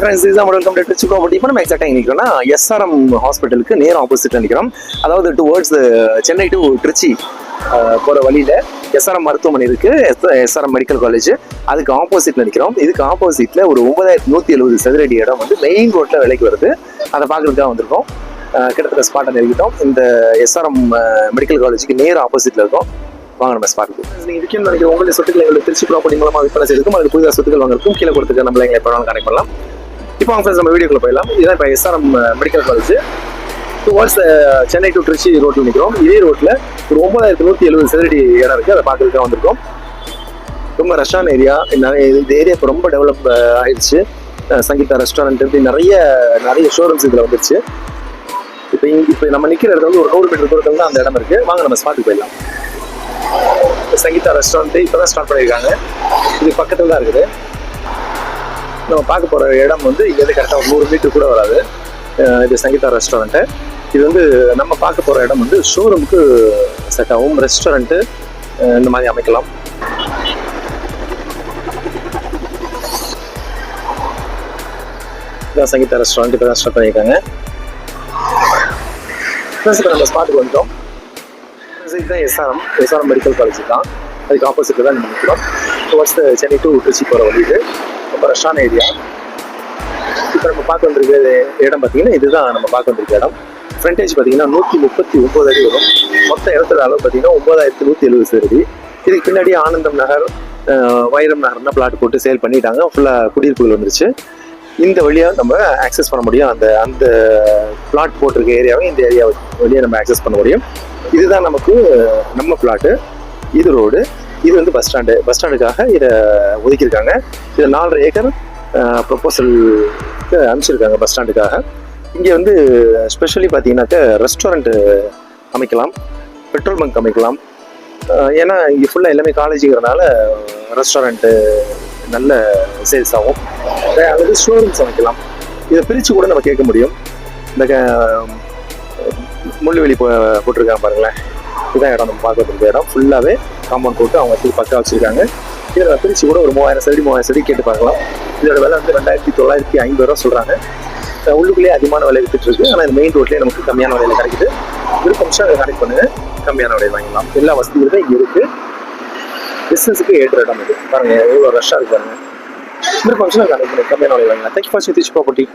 Friends is நம்ம welcome to Trich property இப்போ நம்ம எக்ஸாக்டாக நிற்கிறோம்னா எஸ்ஆர்எம் ஹாஸ்பிட்டலுக்கு நேரம் ஆப்போசிட்டில் நிற்கிறோம் அதாவது டுவர்ட்ஸ் சென்னை டு திருச்சி போகிற வழியில் எஸ்ஆர்எம் மருத்துவமனை இருக்குது எஸ்ஆர்எம் மெடிக்கல் காலேஜ் அதுக்கு ஆப்போசிட்டில் நிற்கிறோம் இதுக்கு ஆப்போசிட்டில் ஒரு ஒன்பதாயிரத்தி நூற்றி எழுபது சதுரடி இடம் வந்து மெயின் ரோட்டில் விலைக்கு வருது. அதை பார்க்குறதுக்காக வந்திருக்கோம். கிட்டத்தட்ட ஸ்பாட்டை நெருங்கிட்டோம். இந்த எஸ்ஆர்எம் மெடிக்கல் காலேஜுக்கு நேர் ஆப்போசிட்டில் இருக்கோம். வாங்க நம்ம ஸ்பாட்டுக்கு நீங்கள் விற்கணும்னு நினைக்கிற உங்களுடைய சொத்துக்களை எங்களுக்கு திருச்சி ப்ராப்பர்ட்டி மூலமாக விற்பனை செய்திருக்கும் அதுக்கு புதிதாக சொத்துக்கள் வாங்குறதுக்கும் கீழே கொடுத்துக்க நம்மள எங்களை எப்போ வேணாலும் கனெக்ட் பண்ணலாம். இப்போ அவங்க நம்ம வீடியோக்குள்ள போயிடலாம். இதுதான் இப்போ SRM medical college towards Chennai to Trichy ரோட்டில் நிற்கிறோம் இதே ரோட்டில் ஒரு ஒன்பதாயிரத்தி நூற்றி எழுபது சதுரடி இடம் இருக்குது அதை பார்க்கறதுக்கு வந்திருக்கோம். ரொம்ப ரஷ்ஷான ஏரியா நிறைய இந்த ஏரியா இப்போ ரொம்ப டெவலப் ஆயிடுச்சு. சங்கீதா ரெஸ்டாரண்ட் இப்படி நிறைய நிறைய ஷோரூம்ஸ் இதில் வந்துருச்சு. இப்போ இங்கே இப்போ நம்ம நிற்கிற இடத்துல வந்து ஒரு நூறு மீட்டர் தூரத்தில் தான் அந்த இடம் இருக்குது வாங்க நம்ம ஸ்பாட்டுக்கு போயிடலாம். இப்போ சங்கீதா ரெஸ்டாரண்ட்டு இப்போ தான் ஸ்டார்ட் பண்ணியிருக்காங்க. இது பக்கத்தில் தான் இருக்குது. நம்ம பார்க்க போகிற இடம் வந்து இங்கேருந்து கரெக்டாக ஒரு நூறு மீட்டர் கூட வராது. இது சங்கீதா ரெஸ்டாரண்ட்டு இது வந்து நம்ம பார்க்க போகிற இடம் வந்து ஷோரூமுக்கு செட் ஆகும். ரெஸ்டாரண்ட்டு இந்த மாதிரி அமைக்கலாம். இதான் சங்கீதா ரெஸ்டாரண்ட் இப்போ தான் ஸ்டார்ட் பண்ணியிருக்காங்க. ப்ளஸ் இப்போ நம்ம ஸ்பாட்டுக்கு வந்துட்டோம். இதுதான் எஸ்ஆர்எம் எஸ்ஆர்எம் மெடிக்கல் காலேஜ் தான். அதுக்கு ஆப்போசிட்டில் தான் நம்ம நிற்கிறோம் டுவர்ட்ஸ் சென்னை டு திருச்சி போகிற வழி இது? ரொம்ப ரஷ்ஷான ஏரியா. இப்போ நம்ம பார்க்க வந்திருக்க இடம் பார்த்தீங்கன்னா இதுதான் நம்ம பார்க்க வந்திருக்க இடம். ஃப்ரண்டேஜ் பார்த்தீங்கன்னா நூற்றி முப்பத்தி ஒம்பது அடி வரும். மொத்த இடத்துல அளவு பார்த்தீங்கன்னா ஒம்பதாயிரத்தி நூற்றி எழுபது சதுரடி இதுக்கு பின்னாடி ஆனந்தம் நகர் வைரம் நகர்னா பிளாட் போட்டு சேல் பண்ணிட்டாங்க. ஃபுல்லாக குடியிருப்புகள் வந்துருச்சு. இந்த வழியாக நம்ம ஆக்சஸ் பண்ண முடியும். அந்த அந்த பிளாட் போட்டிருக்க ஏரியாவை இந்த ஏரியா வழியாக நம்ம ஆக்சஸ் பண்ண முடியும். இதுதான் நமக்கு நம்ம பிளாட்டு இது ரோடு இது வந்து பஸ் ஸ்டாண்டு பஸ் ஸ்டாண்டுக்காக இதை ஒதுக்கியிருக்காங்க. இது நாலரை ஏக்கர் ப்ரொப்போசலுக்கு அனுப்பிச்சிருக்காங்க பஸ் ஸ்டாண்டுக்காக இங்கே வந்து ஸ்பெஷலி பார்த்தீங்கன்னாக்க ரெஸ்டாரண்ட்டு அமைக்கலாம் பெட்ரோல் பங்க் அமைக்கலாம். ஏன்னா இங்கே ஃபுல்லாக எல்லாமே காலேஜுங்கிறனால ரெஸ்டாரண்ட்டு நல்ல சேல்ஸ் ஆகும். அல்லது ஷோரூம்ஸ் அமைக்கலாம். இதை பிரித்து கூட நம்ம கேட்க முடியும். இந்த முள்ளுவெளி போ போட்டிருக்காங்க பாருங்களேன். இதான் இடம் நம்ம பார்க்கறதுக்கு இடம். ஃபுல்லாகவே காம்பவுண்ட் போட்டு அவங்க வச்சு பக்கா வச்சுருக்காங்க. இதில் பிரித்து கூட ஒரு மூவாயிரம் சடி மூவாயிரம் சடி கேட்டு பார்க்கலாம். இதோட விலை வந்து ரெண்டாயிரத்தி தொள்ளாயிரத்தி ஐம்பது ரூபா சொல்கிறாங்க உள்ளுக்குள்ளேயே அதிகமான விலை வித்துட்டு இருக்கு. ஆனால் இந்த மெயின் ரோட்லேயே நமக்கு கம்மியான விலையில் கிடைக்குது. விருப்பம் அதை கனெக்ட் பண்ணுங்க. கம்மியான விலையில் வாங்கலாம் எல்லா வசதிகளும் இங்கே இருக்குது பிஸ்னஸுக்கு ஏற்ற இடம் இது. பாருங்கள் எவ்வளோ ரஷ்ஷாக இருக்கு பாருங்கள் விருப்பம் கனெக்ட் பண்ணி கம்மியான விலையில் வாங்கலாம் தேங்க்யூ ஃபார் சித்திச் ப்ராப்பர்ட்டி